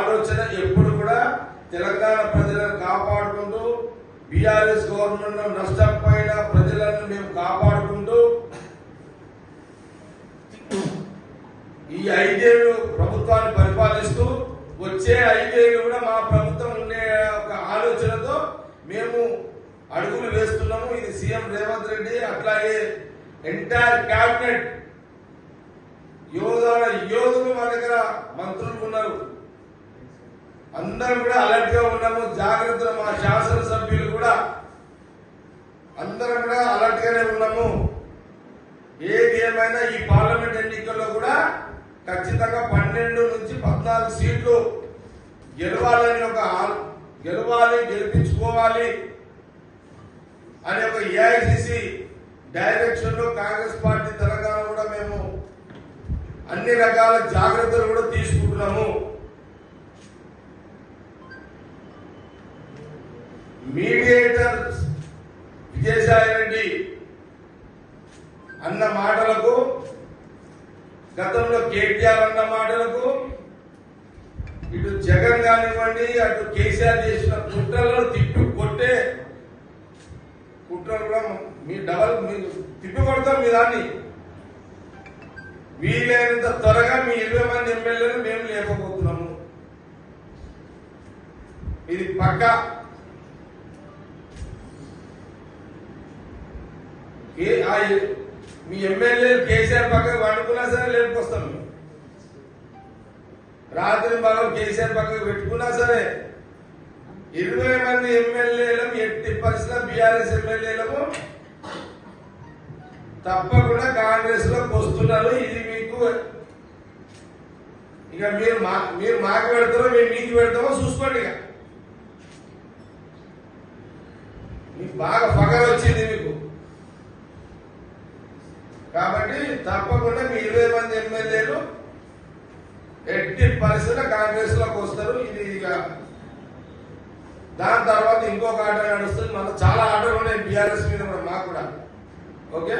ఆలోచన ఎప్పుడు కూడా తెలంగాణ ప్రజలను కాపాడుకుంటూ బీఆర్ఎస్ గవర్నమెంట్ నష్టపోయిన ప్రజలను మేము కాపాడుకుంటూ ఈ ఐదేళ్ళు ప్రభుత్వాన్ని పరిపాలిస్తూ వచ్చే ఐదేళ్ళు కూడా మా ప్రభుత్వం ఉండే ఒక ఆలోచనతో మేము అడుగులు వేస్తున్నాము. ఇది సీఎం రేవంత్ రెడ్డి అట్లాగే ఎంటైర్ క్యాబినెట్ యోధుల యోధులు మా దగ్గర మంత్రులు ఉన్నారు. అందరం కూడా అలర్ట్గా ఉన్నాము. జాగ్రత్తలు మా శాసనసభ్యులు కూడా అందరం కూడా అలర్ట్ గానే ఉన్నాము. ఏది ఏమైనా ఈ పార్లమెంట్ ఎన్నికల్లో కూడా ఖచ్చితంగా పన్నెండు నుంచి పద్నాలుగు సీట్లు గెలవాలని ఒక గెలవాలి గెలిపించుకోవాలి అనే ఒక ఏఐసిసి డైరెక్షన్లో కాంగ్రెస్ పార్టీ తెలంగాణ కూడా మేము అన్ని రకాల జాగ్రత్తలు కూడా తీసుకుంటున్నాము. మీడియేటర్ విజయసాయి రెడ్డి అన్న మాటలకు గతంలో కేటీఆర్ అన్న మాటలకు ఇటు జగన్ కానివ్వండి అటు కేసీఆర్ చేసిన కుట్రలను తిప్పి కొట్టే కుట్రలు కూడా మీ డబల్ మీరు తిప్పి కొడతాం మీ దాన్ని. వీలైనంత త్వరగా మీ ఇరవై మంది ఎమ్మెల్యేలు మేము లేకపోతున్నాము ఇది పక్కా మీ ఎమ్మెల్యే కేసీఆర్ పక్కకు వండుకున్నా సరే లేపుకొస్తాం మేము. రాత్రి మనం కేసీఆర్ పక్కకు పెట్టుకున్నా సరే ఇరవై మంది ఎమ్మెల్యేలను ఎట్టి పరిస్థితుల్లో బీఆర్ఎస్ ఎమ్మెల్యేలకు తప్పకుండా కాంగ్రెస్లో వస్తున్నారు. ఇది మీకు ఇక మీరు మా మీరు మాకు పెడతారో మేము మీకు పెడతామో చూసుకోండి ఇక. మీకు బాగా పగలు వచ్చింది మీకు. కాబట్టి తప్పకుండా మీ ఇరవై మంది ఎమ్మెల్యేలు ఎట్టి పరిస్థితుల్లో కాంగ్రెస్లోకి వస్తారు. ఇది ఇక దాని తర్వాత ఇంకొక ఆట నడుస్తుంది. మన చాలా ఆటలు ఉన్నాయి. బీఆర్ఎస్ మీద కూడా మాకు కూడా. ఓకే?